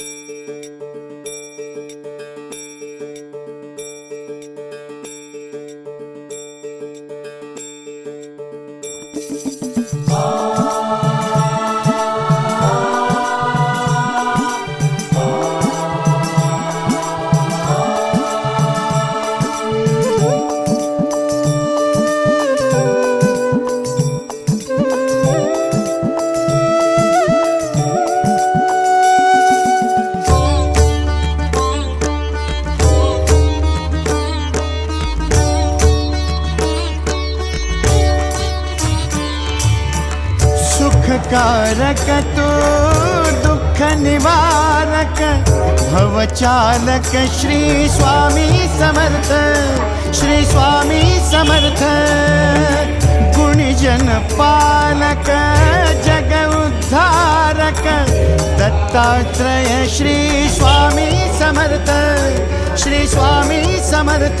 Música कारक तू दुःख निवारक भवचालक श्री स्वामी समर्थ श्री स्वामी समर्थ गुणिजनपालक जग उद्धारक Dattatray Shri Swami Samarth Shri Swami Samarth.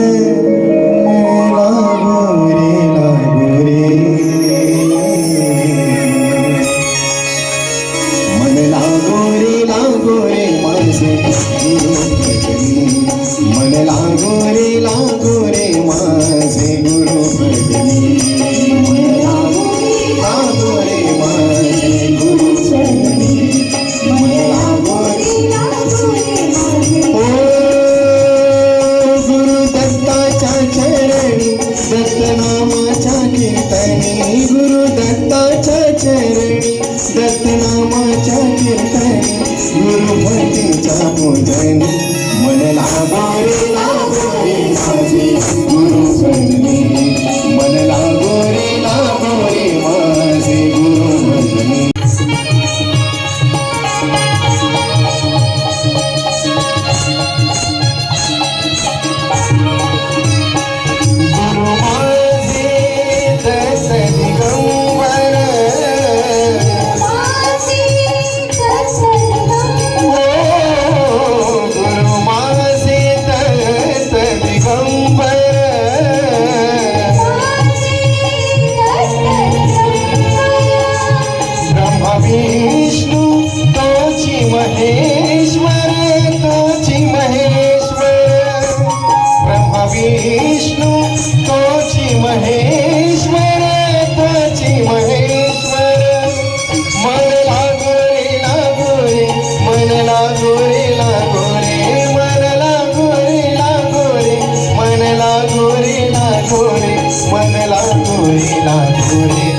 você. I'm more than मन ला तुरी ला तुरी